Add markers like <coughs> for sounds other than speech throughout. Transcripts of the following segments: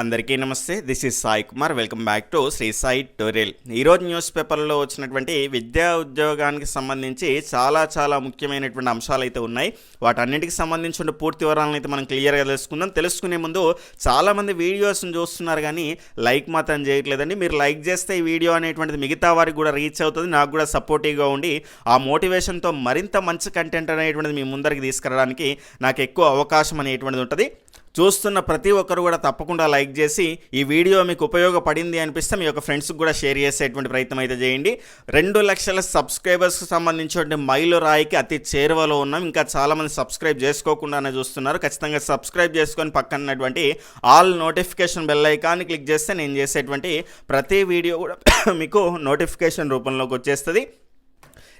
అందరికీ నమస్తే. This is Sai Kumar welcome back to Sri Sai tutorial ఈరోజు news పేపర్లో వచ్చినటువంటి విద్యా ఉద్యోగానికి సంబంధించి చాలా చాలా ముఖ్యమైనటువంటి అంశాలు అయితే ఉన్నాయి. వాటన్నిటికి సంబంధించిన పూర్తి వివరాలను అయితే మనం క్లియర్గా తెలుసుకుందాం. తెలుసుకునే ముందు చాలామంది వీడియోస్ని చూస్తున్నారు కానీ లైక్ మాత్రం చేయట్లేదండి. మీరు లైక్ చేస్తే ఈ వీడియో అనేటువంటిది మిగతా వారికి కూడా రీచ్ అవుతుంది. నాకు కూడా సపోర్టివ్గా ఉండి ఆ మోటివేషన్తో మరింత మంచి కంటెంట్ అనేటువంటిది మీ ముందరికి తీసుకురావడానికి నాకు ఎక్కువ అవకాశం అనేటువంటిది ఉంటుంది. చూస్తున్న ప్రతి ఒక్కరు కూడా తప్పకుండా లైక్ చేసి ఈ వీడియో మీకు ఉపయోగపడింది అనిపిస్తే మీ యొక్క ఫ్రెండ్స్కి కూడా షేర్ చేసేటువంటి ప్రయత్నం అయితే చేయండి. రెండు లక్షల సబ్స్క్రైబర్స్కి సంబంధించిన మైలు రాయికి అతి చేరువలో ఉన్నాం. ఇంకా చాలామంది సబ్స్క్రైబ్ చేసుకోకుండానే చూస్తున్నారు. ఖచ్చితంగా సబ్స్క్రైబ్ చేసుకొని పక్కనటువంటి ఆల్ నోటిఫికేషన్ బెల్ ఐకాన్ని క్లిక్ చేస్తే నేను చేసేటువంటి ప్రతి వీడియో కూడా <coughs> మీకు నోటిఫికేషన్ రూపంలోకి వచ్చేస్తుంది.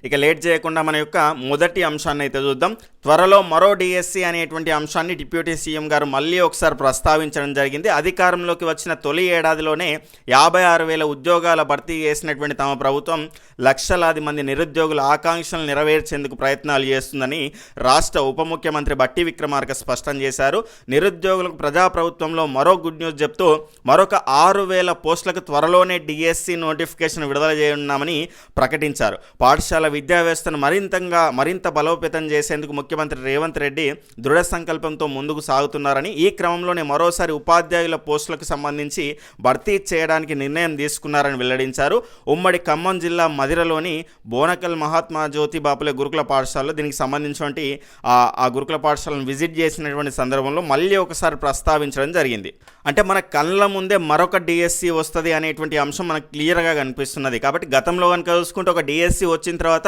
ఇక లేట్ చేయకుండా మన యొక్క మొదటి అంశాన్ని అయితే చూద్దాం. త్వరలో మరో డిఎస్సి అనేటువంటి అంశాన్ని డిప్యూటీ సీఎం గారు మళ్ళీ ఒకసారి ప్రస్తావించడం జరిగింది. అధికారంలోకి వచ్చిన తొలి ఏడాదిలోనే యాభై ఆరు వేల ఉద్యోగాల భర్తీ చేసినటువంటి తమ ప్రభుత్వం లక్షలాది మంది నిరుద్యోగుల ఆకాంక్షలు నెరవేర్చేందుకు ప్రయత్నాలు చేస్తుందని రాష్ట్ర ఉప ముఖ్యమంత్రి బట్టి విక్రమార్క స్పష్టం చేశారు. నిరుద్యోగులకు ప్రజాప్రభుత్వంలో మరో గుడ్ న్యూస్ చెప్తూ మరొక ఆరు వేల పోస్టులకు త్వరలోనే డిఎస్సి నోటిఫికేషన్ విడుదల చేయనున్నామని ప్రకటించారు. పాఠశాల విద్యా వ్యవస్థను మరింతంగా మరింత బలోపేతం చేసేందుకు ముఖ్యమంత్రి రేవంత్ రెడ్డి దృఢ సంకల్పంతో ముందుకు సాగుతున్నారని ఈ క్రమంలోనే మరోసారి ఉపాధ్యాయుల పోస్టులకు సంబంధించి భర్తీ చేయడానికి నిర్ణయం తీసుకున్నారని వెల్లడించారు. ఉమ్మడి ఖమ్మం జిల్లా మదిరలోని బోనకల్ మహాత్మా జ్యోతి బాపులే గురుకుల పాఠశాలలో దీనికి సంబంధించినటువంటి ఆ ఆ గురుకుల పాఠశాలను విజిట్ చేసినటువంటి సందర్భంలో మళ్ళీ ఒకసారి ప్రస్తావించడం జరిగింది. అంటే మన కళ్ళ ముందే మరొక డిఎస్సి వస్తుంది అనేటువంటి అంశం మనకు క్లియర్గా కనిపిస్తున్నది. కాబట్టి గతంలో కనుక చూసుకుంటే ఒక డిఎస్సి వచ్చిన తర్వాత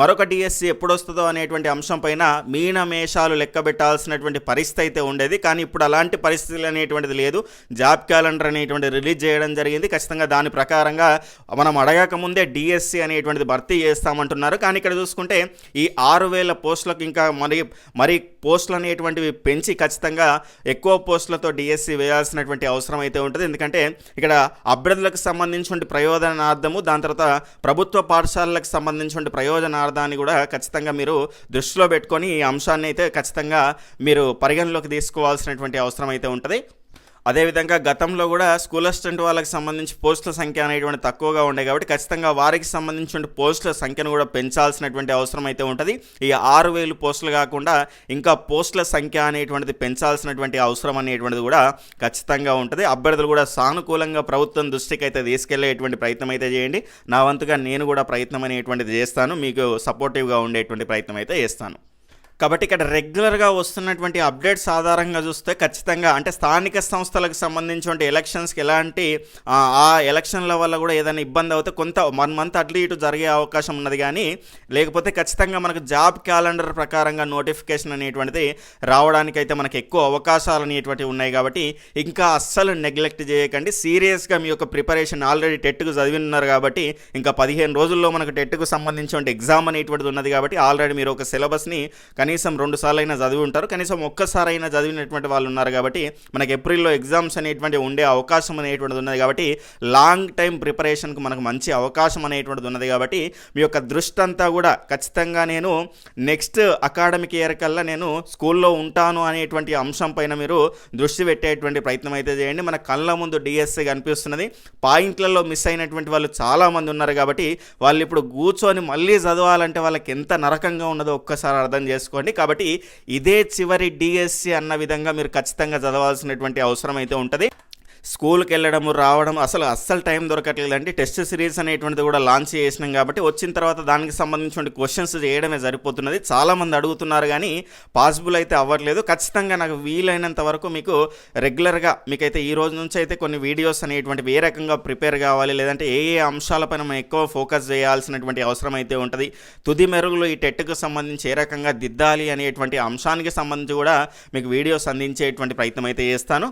మరొక డిఎస్సి ఎప్పుడు వస్తుందో అనేటువంటి అంశం పైన లెక్కబెట్టాల్సినటువంటి పరిస్థితి అయితే ఉండేది. కానీ ఇప్పుడు అలాంటి పరిస్థితులు అనేటువంటిది లేదు. జాబ్ క్యాలెండర్ అనేటువంటి రిలీజ్ చేయడం జరిగింది. ఖచ్చితంగా దాని ప్రకారంగా మనం అడగక ముందే డిఎస్సి అనేటువంటిది భర్తీ చేస్తామంటున్నారు. కానీ ఇక్కడ చూసుకుంటే ఈ ఆరు వేల పోస్టులకు ఇంకా మరి మరి పోస్టులు అనేటువంటివి పెంచి ఖచ్చితంగా ఎక్కువ పోస్టులతో డిఎస్సి వేయాల్సినటువంటి అవసరం అయితే ఉంటుంది. ఎందుకంటే ఇక్కడ అభ్యర్థులకు సంబంధించిన ప్రయోజనార్థము దాని తర్వాత ప్రభుత్వ పాఠశాలలకు సంబంధించినటువంటి ప్రయోజనార్థాన్ని కూడా ఖచ్చితంగా మీరు దృష్టిలో పెట్టుకొని ఈ అంశాన్ని అయితే ఖచ్చితంగా మీరు పరిగణలోకి తీసుకోవాల్సినటువంటి అవసరం అయితే ఉంటుంది. అదేవిధంగా గతంలో కూడా స్కూల్ అసిస్టెంట్ వాళ్ళకి సంబంధించి పోస్టుల సంఖ్య అనేటువంటి తక్కువగా ఉండే కాబట్టి ఖచ్చితంగా వారికి సంబంధించిన పోస్టుల సంఖ్యను కూడా పెంచాల్సినటువంటి అవసరం అయితే ఉంటుంది. ఈ ఆరు వేలు పోస్టులు కాకుండా ఇంకా పోస్టుల సంఖ్య అనేటువంటిది పెంచాల్సినటువంటి అవసరం అనేటువంటిది కూడా ఖచ్చితంగా ఉంటుంది. అభ్యర్థులు కూడా సానుకూలంగా ప్రభుత్వం దృష్టికి అయితే తీసుకెళ్ళేటువంటి ప్రయత్నం అయితే చేయండి. నా వంతుగా నేను కూడా ప్రయత్నం అనేటువంటిది చేస్తాను. మీకు సపోర్టివ్గా ఉండేటువంటి ప్రయత్నం అయితే చేస్తాను. కాబట్టి ఇక్కడ రెగ్యులర్గా వస్తున్నటువంటి అప్డేట్స్ ఆధారంగా చూస్తే ఖచ్చితంగా అంటే స్థానిక సంస్థలకు సంబంధించిన ఎలక్షన్స్కి ఎలాంటి ఆ, ఎలక్షన్ల వల్ల కూడా ఏదైనా ఇబ్బంది అవుతే కొంత వన్ మంత్ అట్లీ ఇటు జరిగే అవకాశం ఉన్నది కానీ లేకపోతే ఖచ్చితంగా మనకు జాబ్ క్యాలెండర్ ప్రకారంగా నోటిఫికేషన్ అనేటువంటిది రావడానికి అయితే మనకు ఎక్కువ అవకాశాలు అనేటువంటివి ఉన్నాయి కాబట్టి ఇంకా అస్సలు నెగ్లెక్ట్ చేయకండి. సీరియస్గా మీ యొక్క ప్రిపరేషన్ ఆల్రెడీ టెట్కు చదివి ఉన్నారు కాబట్టి ఇంకా పదిహేను రోజుల్లో మనకు టెట్కు సంబంధించిన ఎగ్జామ్ అనేటువంటిది ఉన్నది కాబట్టి ఆల్రెడీ మీరు ఒక సిలబస్ని కనీసం రెండు సార్లు అయినా చదివి ఉంటారు. కనీసం ఒక్కసారి అయినా చదివినటువంటి వాళ్ళు ఉన్నారు కాబట్టి మనకి ఏప్రిల్లో ఎగ్జామ్స్ అనేటువంటి ఉండే అవకాశం అనేటువంటిది ఉన్నది కాబట్టి లాంగ్ టైం ప్రిపరేషన్కి మనకు మంచి అవకాశం అనేటువంటిది ఉన్నది కాబట్టి మీ యొక్క దృష్టి అంతా కూడా ఖచ్చితంగా నేను నెక్స్ట్ అకాడమిక్ ఇయర్ కల్లా నేను స్కూల్లో ఉంటాను అనేటువంటి అంశం పైన మీరు దృష్టి పెట్టేటువంటి ప్రయత్నం అయితే చేయండి. మన కళ్ళ ముందు డిఎస్సి కనిపిస్తున్నది. పాయింట్లలో మిస్ అయినటువంటి వాళ్ళు చాలామంది ఉన్నారు కాబట్టి వాళ్ళు ఇప్పుడు కూర్చొని మళ్ళీ చదవాలంటే వాళ్ళకి ఎంత నరకంగా ఉన్నదో ఒక్కసారి అర్థం చేసుకో చేసుకోండి కాబట్టి ఇదే చివరి డిఎస్సి అన్న విధంగా మీరు ఖచ్చితంగా చదవాల్సినటువంటి అవసరం అయితే ఉంటుంది. స్కూల్కి వెళ్ళడము రావడం అసలు అస్సలు టైం దొరకట్లేదండి. టెస్ట్ సిరీస్ అనేటువంటిది కూడా లాంచ్ చేసినాం కాబట్టి వచ్చిన తర్వాత దానికి సంబంధించిన క్వశ్చన్స్ చేయడమే సరిపోతున్నది. చాలామంది అడుగుతున్నారు కానీ పాసిబుల్ అయితే అవ్వట్లేదు. ఖచ్చితంగా నాకు వీలైనంత వరకు మీకు రెగ్యులర్గా మీకైతే ఈ రోజు నుంచి అయితే కొన్ని వీడియోస్ అనేటువంటి ఏ రకంగా ప్రిపేర్ కావాలి లేదంటే ఏ ఏ అంశాలపైన మనం ఎక్కువ ఫోకస్ చేయాల్సినటువంటి అవసరం అయితే ఉంటుంది. తుది మెరుగులు ఈ టెట్కు సంబంధించి ఏ రకంగా దిద్దాలి అనేటువంటి అంశానికి సంబంధించి కూడా మీకు వీడియోస్ అందించేటువంటి ప్రయత్నం అయితే చేస్తాను.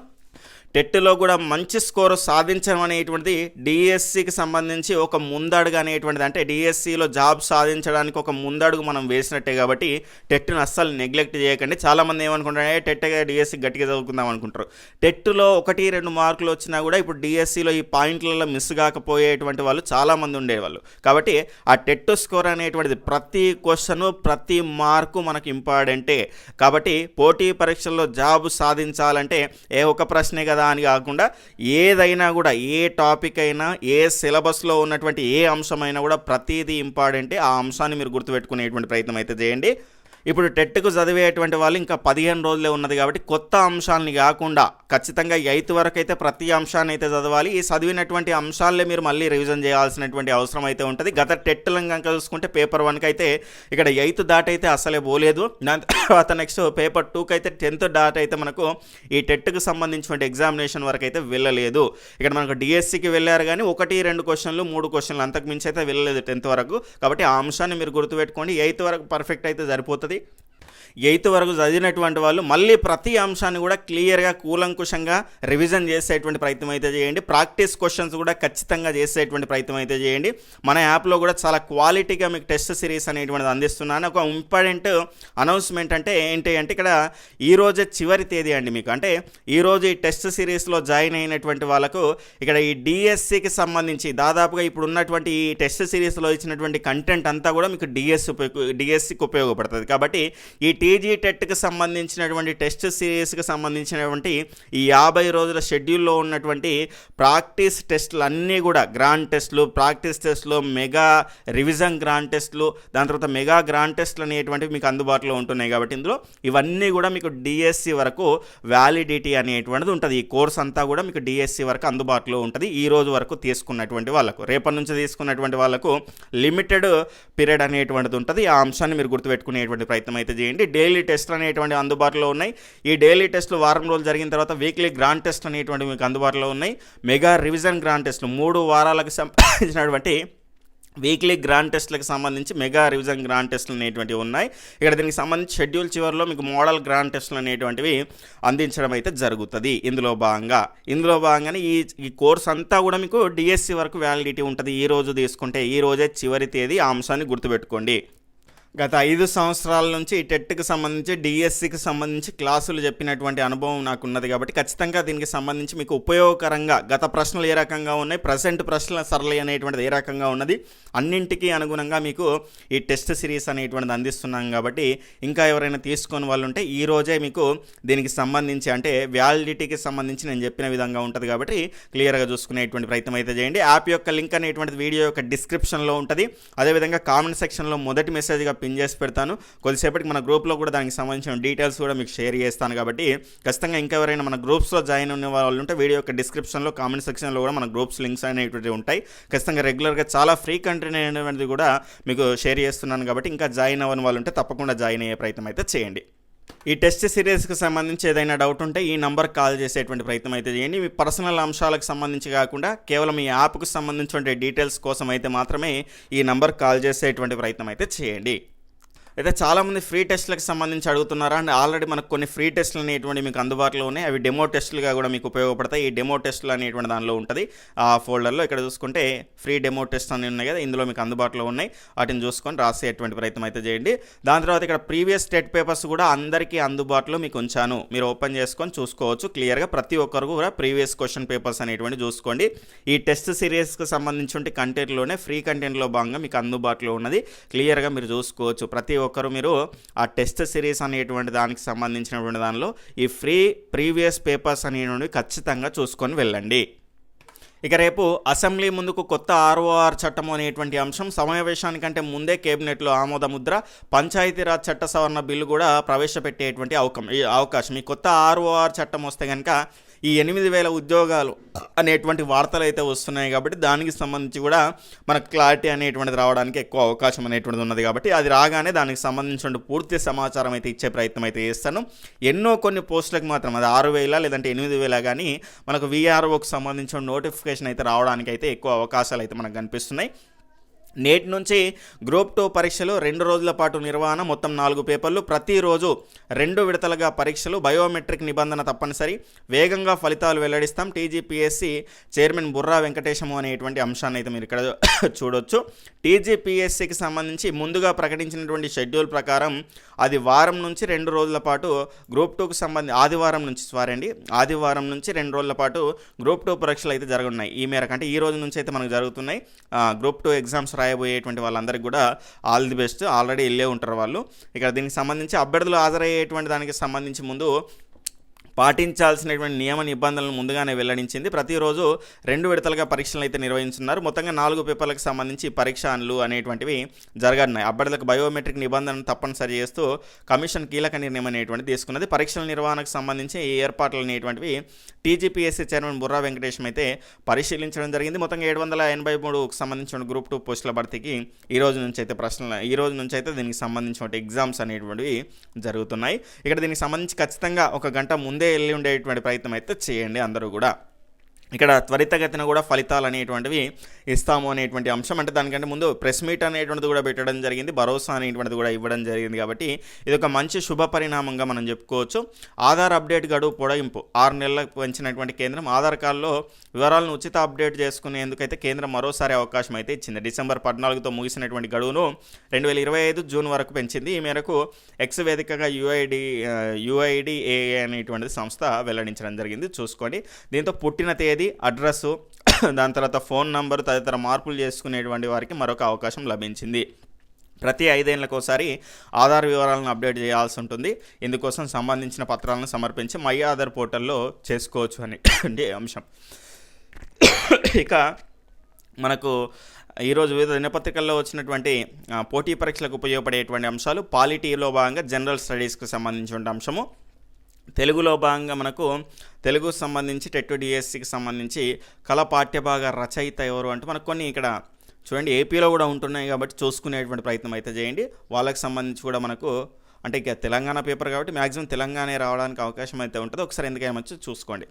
టెట్లో కూడా మంచి స్కోర్ సాధించడం అనేటువంటిది డిఎస్సికి సంబంధించి ఒక ముందడుగు అనేటువంటిది. అంటే డిఎస్సిలో జాబ్ సాధించడానికి ఒక ముందడుగు మనం వేసినట్టే కాబట్టి టెట్ను అస్సలు నెగ్లెక్ట్ చేయకండి. చాలామంది ఏమనుకుంటారు టెట్ డిఎస్సి గట్టిగా చదువుకుందాం అనుకుంటారు. టెట్లో ఒకటి రెండు మార్కులు వచ్చినా కూడా ఇప్పుడు డిఎస్సిలో ఈ పాయింట్లలో మిస్ కాకపోయేటువంటి వాళ్ళు చాలామంది ఉండేవాళ్ళు. కాబట్టి ఆ టెట్ స్కోర్ అనేటువంటిది ప్రతి క్వశ్చన్ ప్రతి మార్కు మనకు ఇంపార్టెంటే. కాబట్టి పోటీ పరీక్షల్లో జాబ్ సాధించాలంటే ఏ ఒక ప్రశ్నే కదా కదా అని కాకుండా ఏదైనా కూడా ఏ టాపిక్ అయినా ఏ సిలబస్లో ఉన్నటువంటి ఏ అంశమైనా కూడా ప్రతిదీ ఇంపార్టెంటే ఆ అంశాన్ని మీరు గుర్తుపెట్టుకునేటువంటి ప్రయత్నం అయితే చేయండి. ఇప్పుడు టెట్కు చదివేటువంటి వాళ్ళు ఇంకా పదిహేను రోజులే ఉన్నది కాబట్టి కొత్త అంశాలని కాకుండా ఖచ్చితంగా ఎయిత్ వరకు అయితే ప్రతి అంశాన్ని అయితే చదవాలి. ఈ చదివినటువంటి అంశాలే మీరు మళ్ళీ రివిజన్ చేయాల్సినటువంటి అవసరం అయితే ఉంటుంది. గత టెట్లను కనుక చూసుకుంటే పేపర్ వన్కి అయితే ఇక్కడ ఎయిత్ దాట్ అయితే అసలే పోలేదు. దాని తర్వాత నెక్స్ట్ పేపర్ టూకి అయితే టెన్త్ డాట్ అయితే మనకు ఈ టెట్కు సంబంధించినటువంటి ఎగ్జామినేషన్ వరకు అయితే వెళ్ళలేదు. ఇక్కడ మనకు డిఎస్సికి వెళ్ళారు కానీ ఒకటి రెండు క్వశ్చన్లు మూడు క్వశ్చన్లు అంతకు మించి అయితే వెళ్ళలేదు టెన్త్ వరకు. కాబట్టి ఆ అంశాన్ని మీరు గుర్తుపెట్టుకోండి. ఎయిత్ వరకు పర్ఫెక్ట్ అయితే సరిపోతుంది. Ready ఎయిత్ వరకు చదివినటువంటి వాళ్ళు మళ్ళీ ప్రతి అంశాన్ని కూడా క్లియర్గా కూలంకుషంగా రివిజన్ చేసేటువంటి ప్రయత్నం అయితే చేయండి. ప్రాక్టీస్ క్వశ్చన్స్ కూడా ఖచ్చితంగా చేసేటువంటి ప్రయత్నం అయితే చేయండి. మన యాప్లో కూడా చాలా క్వాలిటీగా మీకు టెస్ట్ సిరీస్ అనేటువంటిది అందిస్తున్నాను. ఒక ఇంపార్టెంట్ అనౌన్స్మెంట్ అంటే ఏంటి అంటే ఇక్కడ ఈ రోజే చివరి తేదీ అండి మీకు. అంటే ఈరోజు ఈ టెస్ట్ సిరీస్లో జాయిన్ అయినటువంటి వాళ్ళకు ఇక్కడ ఈ డిఎస్సికి సంబంధించి దాదాపుగా ఇప్పుడు ఉన్నటువంటి ఈ టెస్ట్ సిరీస్లో ఇచ్చినటువంటి కంటెంట్ అంతా కూడా మీకు డిఎస్ డిఎస్సికి ఉపయోగపడుతుంది. కాబట్టి ఈ టీజీ టెట్కి సంబంధించినటువంటి టెస్ట్ సిరీస్కి సంబంధించినటువంటి ఈ యాభై రోజుల షెడ్యూల్లో ఉన్నటువంటి ప్రాక్టీస్ టెస్టులు అన్నీ కూడా గ్రాండ్ టెస్టులు ప్రాక్టీస్ టెస్టులు మెగా రివిజన్ గ్రాండ్ టెస్టులు దాని తర్వాత మెగా గ్రాండ్ టెస్టులు అనేటువంటివి మీకు అందుబాటులో ఉంటున్నాయి కాబట్టి ఇందులో ఇవన్నీ కూడా మీకు డిఎస్సి వరకు వ్యాలిడిటీ అనేటువంటిది ఉంటుంది. ఈ కోర్స్ అంతా కూడా మీకు డిఎస్సి వరకు అందుబాటులో ఉంటుంది. ఈ రోజు వరకు తీసుకున్నటువంటి వాళ్ళకు రేపటి నుంచి తీసుకున్నటువంటి వాళ్ళకు లిమిటెడ్ పీరియడ్ అనేటువంటిది ఉంటుంది. ఆ అంశాన్ని మీరు గుర్తుపెట్టుకునేటువంటి ప్రయత్నం అయితే చేయండి. డైలీ టెస్ట్ అనేటువంటి అందుబాటులో ఉన్నాయి. ఈ డైలీ టెస్ట్లు వారం రోజులు జరిగిన తర్వాత వీక్లీ గ్రాండ్ టెస్ట్ అనేటువంటి మీకు అందుబాటులో ఉన్నాయి. మెగా రివిజన్ గ్రాండ్ టెస్ట్లు. మూడు వారాలకు సంబంధించినటువంటి వీక్లీ గ్రాండ్ టెస్ట్లకు సంబంధించి మెగా రివిజన్ గ్రాండ్ టెస్ట్లు అనేటువంటివి ఉన్నాయి. ఇక్కడ దీనికి సంబంధించి షెడ్యూల్ చివరిలో మీకు మోడల్ గ్రాండ్ టెస్ట్లు అనేటువంటివి అందించడం అయితే జరుగుతుంది. ఇందులో భాగంగా ఇందులో భాగంగానే ఈ ఈ కోర్స్ అంతా కూడా మీకు డిఎస్సి వరకు వ్యాలిడిటీ ఉంటుంది. ఈ రోజు తీసుకుంటే ఈ రోజే చివరి తేదీ ఆ అంశాన్ని గుర్తుపెట్టుకోండి. గత ఐదు సంవత్సరాల నుంచి టెట్కి సంబంధించి డిఎస్సికి సంబంధించి క్లాసులు చెప్పినటువంటి అనుభవం నాకు ఉన్నది కాబట్టి ఖచ్చితంగా దీనికి సంబంధించి మీకు ఉపయోగకరంగా గత ప్రశ్నలు ఏ రకంగా ఉన్నాయి ప్రజెంట్ ప్రశ్నల సరళి అనేటువంటిది ఏ రకంగా ఉన్నది అన్నింటికీ అనుగుణంగా మీకు ఈ టెస్ట్ సిరీస్ అనేటువంటిది అందిస్తున్నాం కాబట్టి ఇంకా ఎవరైనా తీసుకొని వాళ్ళు ఉంటే ఈ రోజే మీకు దీనికి సంబంధించి అంటే వ్యాలిడిటీకి సంబంధించి నేను చెప్పిన విధంగా ఉంటుంది కాబట్టి క్లియర్గా చూసుకునేటువంటి ప్రయత్నం అయితే చేయండి. యాప్ యొక్క లింక్ అనేటువంటిది వీడియో యొక్క డిస్క్రిప్షన్లో ఉంటుంది. అదేవిధంగా కామెంట్ సెక్షన్లో మొదటి మెసేజ్గా పిన్ చేసి పెడతాను. కొద్దిసేపటికి మన గ్రూప్లో కూడా దానికి సంబంధించిన డీటెయిల్స్ కూడా మీకు షేర్ చేస్తాను కాబట్టి ఖచ్చితంగా ఇంకా ఎవరైనా మన గ్రూప్స్లో జాయిన్ ఉన్న వాళ్ళు ఉంటే వీడియో యొక్క డిస్క్రిప్షన్లో కామెంట్ సెక్షన్లో కూడా మన గ్రూప్స్ లింక్స్ అనేటువంటివి ఉంటాయి. ఖచ్చితంగా రెగ్యులర్గా చాలా ఫ్రీ కంటెంట్ అనేటువంటిది కూడా మీకు షేర్ చేస్తున్నాను కాబట్టి ఇంకా జాయిన్ అవ్వని వాళ్ళు ఉంటే తప్పకుండా జాయిన్ అయ్యే ప్రయత్నం అయితే చేయండి. ఈ టెస్ట్ సిరీస్కి సంబంధించి ఏదైనా డౌట్ ఉంటే ఈ నంబర్ కాల్ చేసేటువంటి ప్రయత్నం అయితే చేయండి. మీ పర్సనల్ అంశాలకు సంబంధించి కాకుండా కేవలం ఈ యాప్కు సంబంధించిన డీటెయిల్స్ కోసం అయితే మాత్రమే ఈ నంబర్ కాల్ చేసేటువంటి ప్రయత్నం అయితే చేయండి. అయితే చాలామంది ఫ్రీ టెస్ట్లకు సంబంధించి అడుగుతున్నారా? అండ్ ఆల్రెడీ మనకు కొన్ని ఫ్రీ టెస్ట్లు అనేటువంటి మీకు అందుబాటులో ఉన్నాయి. అవి డెమో టెస్ట్లుగా కూడా మీకు ఉపయోగపడతాయి. ఈ డెమో టెస్ట్లు అనేటువంటి దానిలో ఉంటుంది. ఆ ఫోల్డర్లో ఇక్కడ చూసుకుంటే ఫ్రీ డెమో టెస్ట్ అని ఉన్నాయి కదా ఇందులో మీకు అందుబాటులో ఉన్నాయి. వాటిని చూసుకొని రాసేటువంటి ప్రయత్నం అయితే చేయండి. దాని తర్వాత ఇక్కడ ప్రీవియస్ టెట్ పేపర్స్ కూడా అందరికీ అందుబాటులో మీకు ఉంచాను. మీరు ఓపెన్ చేసుకొని చూసుకోవచ్చు. క్లియర్గా ప్రతి ఒక్కరు కూడా ప్రీవియస్ క్వశ్చన్ పేపర్స్ అనేటువంటి చూసుకోండి. ఈ టెస్ట్ సిరీస్కి సంబంధించిన కంటెంట్లోనే ఫ్రీ కంటెంట్లో భాగంగా మీకు అందుబాటులో ఉన్నది. క్లియర్గా మీరు చూసుకోవచ్చు. ప్రతి ఒక్కరు మీరు ఆ టెస్ట్ సిరీస్ అనేటువంటి దానికి సంబంధించినటువంటి దానిలో ఈ ఫ్రీ ప్రీవియస్ పేపర్స్ అనేటువంటి ఖచ్చితంగా చూసుకొని వెళ్ళండి. ఇక రేపు అసెంబ్లీ ముందుకు కొత్త ఆర్ఓఆర్ చట్టం అనేటువంటి అంశం సమావేశానికంటే ముందే కేబినెట్లో ఆమోద ముద్ర పంచాయతీరాజ్ చట్ట సవరణ బిల్లు కూడా ప్రవేశపెట్టేటువంటి అవకాశం ఈ అవకాశం. ఈ కొత్త ఆర్ఓఆర్ చట్టం వస్తే కనుక ఈ ఎనిమిది వేల ఉద్యోగాలు అనేటువంటి వార్తలు అయితే వస్తున్నాయి కాబట్టి దానికి సంబంధించి కూడా మనకు క్లారిటీ అనేటువంటిది రావడానికి ఎక్కువ అవకాశం అనేటువంటిది ఉన్నది కాబట్టి అది రాగానే దానికి సంబంధించిన పూర్తి సమాచారం అయితే ఇచ్చే ప్రయత్నం అయితే చేస్తాను. ఎన్నో కొన్ని పోస్టులకు మాత్రం అది ఆరు వేల లేదంటే ఎనిమిది వేల కానీ మనకు వీఆర్ఓకి సంబంధించిన నోటిఫికేషన్ అయితే రావడానికి అయితే ఎక్కువ అవకాశాలు అయితే మనకు కనిపిస్తున్నాయి. నేటి నుంచి గ్రూప్ టూ పరీక్షలు రెండు రోజుల పాటు నిర్వహణ మొత్తం నాలుగు పేపర్లు. ప్రతిరోజు రెండు విడతలుగా పరీక్షలు. బయోమెట్రిక్ నిబంధన తప్పనిసరి. వేగంగా ఫలితాలు వెల్లడిస్తాం. టీజీపీఎస్సి చైర్మన్ బుర్రా వెంకటేశము అనేటువంటి అంశాన్ని అయితే మీరు ఇక్కడ <coughs> చూడొచ్చు. టీజీపీఎస్సికి సంబంధించి ముందుగా ప్రకటించినటువంటి షెడ్యూల్ ప్రకారం అది వారం నుంచి రెండు రోజుల పాటు గ్రూప్ టూకు సంబంధించి ఆదివారం నుంచి సారీ అండి ఆదివారం నుంచి రెండు రోజుల పాటు గ్రూప్ టూ పరీక్షలు అయితే జరగనున్నాయి. ఈ మేరకు అంటే ఈ రోజు నుంచి అయితే మనకు జరుగుతున్నాయి. గ్రూప్ టూ ఎగ్జామ్స్ రాయబోయేటువంటి వాళ్ళందరికీ కూడా ఆల్ ది బెస్ట్. ఆల్రెడీ వెళ్ళే ఉంటారు వాళ్ళు. ఇక్కడ దీనికి సంబంధించి అభ్యర్థులు హాజరయ్యేటువంటి దానికి సంబంధించి ముందు పాటించాల్సినటువంటి నియమ నిబంధనలను ముందుగానే వెల్లడించింది. ప్రతిరోజు రెండు విడతలుగా పరీక్షలు అయితే నిర్వహించున్నారు మొత్తంగా నాలుగు పేపర్లకు సంబంధించి పరీక్షలు అనేటువంటివి జరగనున్నాయి. అభ్యర్థులకు బయోమెట్రిక్ నిబంధనలు తప్పనిసరి చేస్తూ కమిషన్ కీలక నిర్ణయం అనేటువంటిది తీసుకున్నది. పరీక్షల నిర్వహణకు సంబంధించి ఈ ఏర్పాట్లు అనేటువంటివి టీజీపీఎస్సీ చైర్మన్ బుర్రా వెంకటేశం అయితే పరిశీలించడం జరిగింది. మొత్తంగా ఏడు వందల ఎనభై మూడుకు సంబంధించిన గ్రూప్ టూ పోస్టుల భర్తీకి ఈ రోజు నుంచి అయితే ప్రశ్నలు ఈ రోజు నుంచి అయితే దీనికి సంబంధించిన ఎగ్జామ్స్ అనేటువంటివి జరుగుతున్నాయి. ఇక్కడ దీనికి సంబంధించి ఖచ్చితంగా ఒక గంట ముందే వెళ్ళి ఉండేటువంటి ప్రయత్నం అయితే చేయండి అందరూ కూడా. ఇక్కడ త్వరితగతిన కూడా ఫలితాలు అనేటువంటివి ఇస్తాము అనేటువంటి అంశం. అంటే దానికంటే ముందు ప్రెస్ మీట్ అనేటువంటిది కూడా పెట్టడం జరిగింది. భరోసా అనేటువంటిది కూడా ఇవ్వడం జరిగింది కాబట్టి ఇది ఒక మంచి శుభ పరిణామంగా మనం చెప్పుకోవచ్చు. ఆధార్ అప్డేట్ గడువు పొడగింపు ఆరు నెలలకు పెంచినటువంటి కేంద్రం ఆధార్ కార్డులో వివరాలను ఉచిత అప్డేట్ చేసుకునేందుకైతే కేంద్రం మరోసారి అవకాశం అయితే ఇచ్చింది. డిసెంబర్ పద్నాలుగుతో ముగిసినటువంటి గడువును రెండు వేల ఇరవై ఐదు జూన్ వరకు పెంచింది. ఈ మేరకు ఎక్స్ వేదికగా యుఐడి యుఐడిఏ అనేటువంటి సంస్థ వెల్లడించడం జరిగింది. చూసుకోండి. దీంతో పుట్టిన తేదీ అడ్రస్సు <coughs> దాని తర్వాత ఫోన్ నంబర్ తదితర మార్పులు చేసుకునేటువంటి వారికి మరొక అవకాశం లభించింది. ప్రతి ఐదేళ్ళకు ఒకసారి ఆధార్ వివరాలను అప్డేట్ చేయాల్సి ఉంటుంది. ఇందుకోసం సంబంధించిన పత్రాలను సమర్పించి మై ఆధార్ పోర్టల్లో చేసుకోవచ్చు అనే <coughs> అంశం. <coughs> ఇక మనకు ఈరోజు వివిధ దినపత్రికల్లో వచ్చినటువంటి పోటీ పరీక్షలకు ఉపయోగపడేటువంటి అంశాలు పాలిటీలో భాగంగా జనరల్ స్టడీస్కి సంబంధించిన అంశము. తెలుగులో భాగంగా మనకు తెలుగు సంబంధించి టెట్ డిఎస్సికి సంబంధించి కళ పాఠ్యభాగ రచయిత ఎవరు అంటే మనకు కొన్ని ఇక్కడ చూడండి ఏపీలో కూడా ఉంటున్నాయి కాబట్టి చూసుకునేటువంటి ప్రయత్నం అయితే చేయండి. వాళ్ళకి సంబంధించి కూడా మనకు అంటే ఇక తెలంగాణ పేపర్ కాబట్టి మ్యాక్సిమం తెలంగాణ రావడానికి అవకాశం అయితే ఉంటుంది. ఒకసారి ఎందుకేమొచ్చు చూసుకోండి.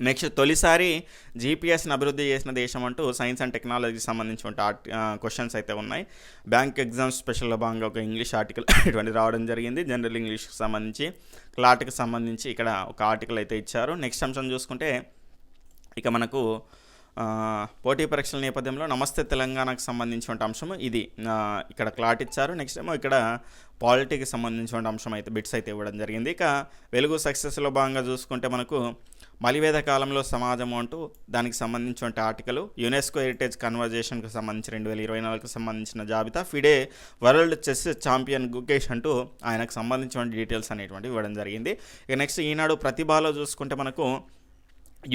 నెక్స్ట్ తొలిసారి జీపీఎస్ని అభివృద్ధి చేసిన దేశం అంటూ సైన్స్ అండ్ టెక్నాలజీకి సంబంధించిన ఆర్ట్ క్వశ్చన్స్ అయితే ఉన్నాయి. బ్యాంక్ ఎగ్జామ్స్ స్పెషల్లో భాగంగా ఒక ఇంగ్లీష్ ఆర్టికల్ <laughs> ఇటువంటి రావడం జరిగింది. జనరల్ ఇంగ్లీష్కి సంబంధించి క్లాట్కి సంబంధించి ఇక్కడ ఒక ఆర్టికల్ అయితే ఇచ్చారు. నెక్స్ట్ అంశం చూసుకుంటే ఇక మనకు పోటీ పరీక్షల నేపథ్యంలో నమస్తే తెలంగాణకు సంబంధించిన అంశం ఇది. ఇక్కడ క్లాట్ ఇచ్చారు. నెక్స్ట్ ఏమో ఇక్కడ పాలిటీకి సంబంధించిన అంశం అయితే బిట్స్ అయితే ఇవ్వడం జరిగింది. ఇక వెలుగు సక్సెస్లో భాగంగా చూసుకుంటే మనకు మలివేద కాలంలో సమాజం అంటూ దానికి సంబంధించిన ఆర్టికల్ యునెస్కో హెరిటేజ్ కన్వర్జేషన్కి సంబంధించి రెండు వేల ఇరవై నాలుగుకి సంబంధించిన జాబితా FIDE world chess champion Gukesh అంటూ ఆయనకు సంబంధించిన డీటెయిల్స్ అనేటువంటి ఇవ్వడం జరిగింది. ఇక నెక్స్ట్ ఈనాడు ప్రతిభలో చూసుకుంటే మనకు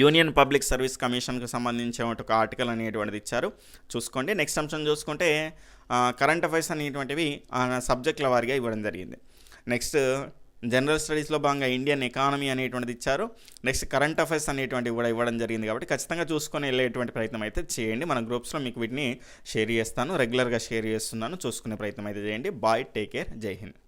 యూనియన్ పబ్లిక్ సర్వీస్ కమిషన్కి సంబంధించిన ఒక ఆర్టికల్ అనేటువంటిది ఇచ్చారు. చూసుకోండి. నెక్స్ట్ అంశం చూసుకుంటే కరెంట్ అఫైర్స్ అనేటువంటివి ఆ సబ్జెక్టుల వారిగా ఇవ్వడం జరిగింది. నెక్స్ట్ జనరల్ స్టడీస్లో భాగంగా ఇండియన్ ఎకానమీ అనేటువంటిది ఇచ్చారు. నెక్స్ట్ కరెంట్ అఫైర్స్ అనేటువంటివి కూడా ఇవ్వడం జరిగింది కాబట్టి ఖచ్చితంగా చూసుకొని వెళ్ళేటువంటి ప్రయత్నం అయితే చేయండి. మన గ్రూప్స్లో మీకు వీటిని షేర్ చేస్తాను. రెగ్యులర్గా షేర్ చేస్తున్నాను. చూసుకునే ప్రయత్నం అయితే చేయండి. Bye take care. జై హింద్.